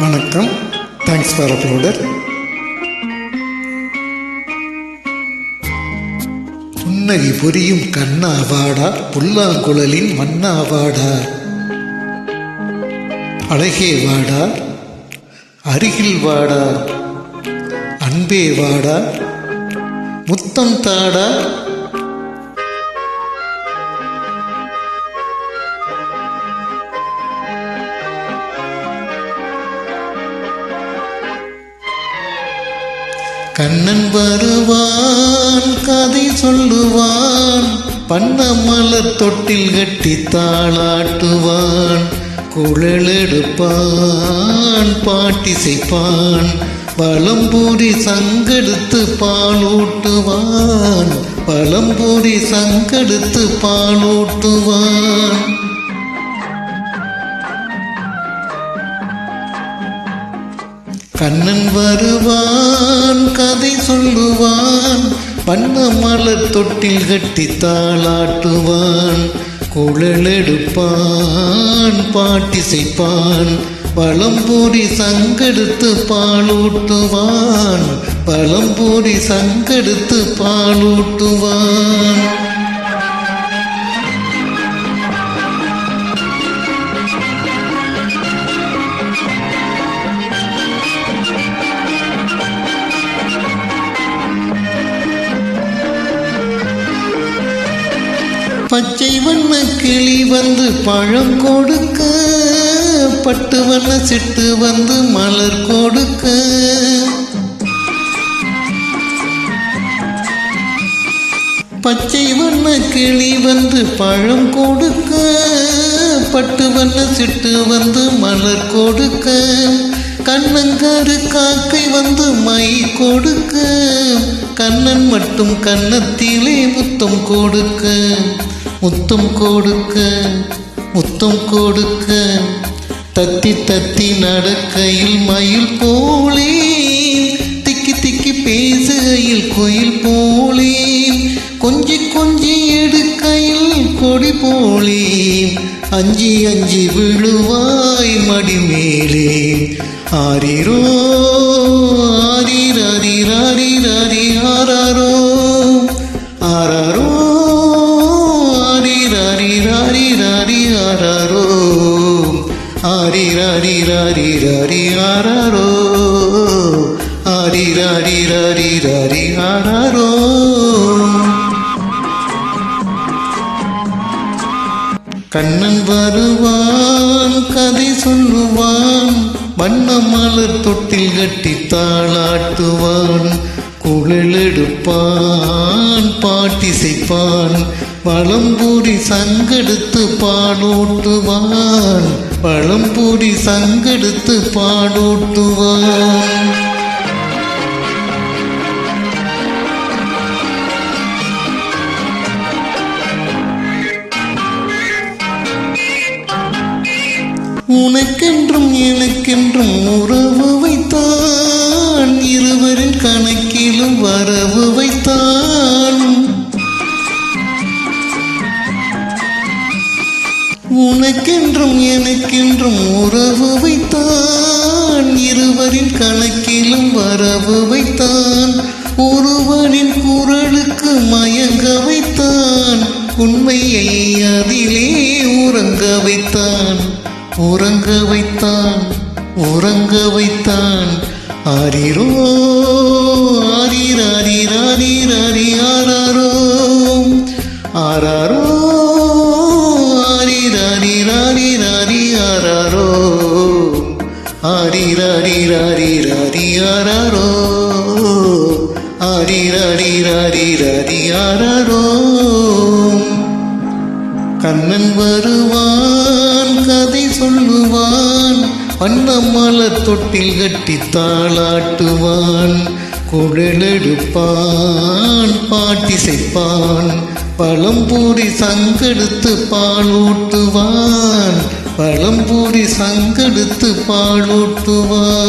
வணக்கம். Thanks for uploader புன்னகை புரியும் கண்ணா வாடா புல்லாங்குழலின் மன்னா வாடா. அழகே வாடா அருகில் வாடா. அன்பே வாடா முத்தம் தாடா. கண்ணன் வருவான் கதை சொல்லுவான் பண்ண மலர் தொட்டில் கட்டி தாளாட்டுவான் குழலெடுப்பான் பாட்டிசைப்பான் பழம்பூரி சங்கெடுத்து பாலூட்டுவான் பழம்பூரி சங்கெடுத்து பாலூட்டுவான். கண்ணன் வருவான் கதை சொல்லுவான் பண்ண மலர் தொட்டில் கட்டி தாளாட்டுவான் குழலெடுப்பான் பாட்டிசைப்பான் பழம்பூரி சங்கெடுத்து பாலூட்டுவான் பழம்பூரி சங்கெடுத்து பாலூட்டுவான். பச்சை வண்ண கிளி வந்து பழம் கொடுக்க பட்டு வண்ண சிட்டு வந்து மலர் கொடுக்க. பச்சை வண்ண கிளி வந்து பழம் கொடுக்க பட்டு வண்ண சிட்டு வந்து மலர் கொடுக்க. கண்ணங்காரு காக்கை வந்து மை கொடுக்க கண்ணன் மட்டும் கன்னத்திலே முத்தம் கொடுக்க. முத்தம் கொடுக்க முத்தம் கொடுக்க தத்தி தத்தி நடக்கையில் மயில் போலே திக்கி திக்கி பேசுகையில் கோயில் போலே கொஞ்சி கொஞ்சி எடுக்கையில் கொடி போலே அஞ்சி அஞ்சி விழுவாய் மடி மேலே ஆரிரோ ஆராரோ ஆரிரரிரரிரரி ஆராரோ ஆரிரரிரரிரரி ஆராரோ கண்ணன் வருவான் கதை சொல்லுவான் வண்ண மலர் தொட்டில் கட்டி தாளாட்டுவான். குழலெடுப்பான் பாட்டிசைப்பான் பழம்பூரி சங்கெடுத்து பாடூட்டுவான் பழம்பூரி சங்கெடுத்து பாடூட்டுவான். உனக்கென்றும் எனக்கென்றும் உறவு உறவு வைத்தான். இருவரின் கணக்கிலும் வரவு வைத்தான். ஒருவனின் குரலுக்கு மயங்க வைத்தான். உண்மையை அதிலே உறங்க வைத்தான். உறங்க வைத்தான். உறங்க வைத்தான். ஆரிரோ ஆரிராரிராரிராரி. ஆரிராரிராரிராரி ஆராரோ கண்ணன் வருவான் கதை சொல்லுவான் வண்ண மலர் தொட்டில் கட்டி தாளாட்டுவான் குழலெடுப்பான் பாட்டிசைப்பான் பழம்பூரி சங்கெடுத்து பாலூட்டுவான் பழம்பூரி சங்கெடுத்து பாலூட்டுவான்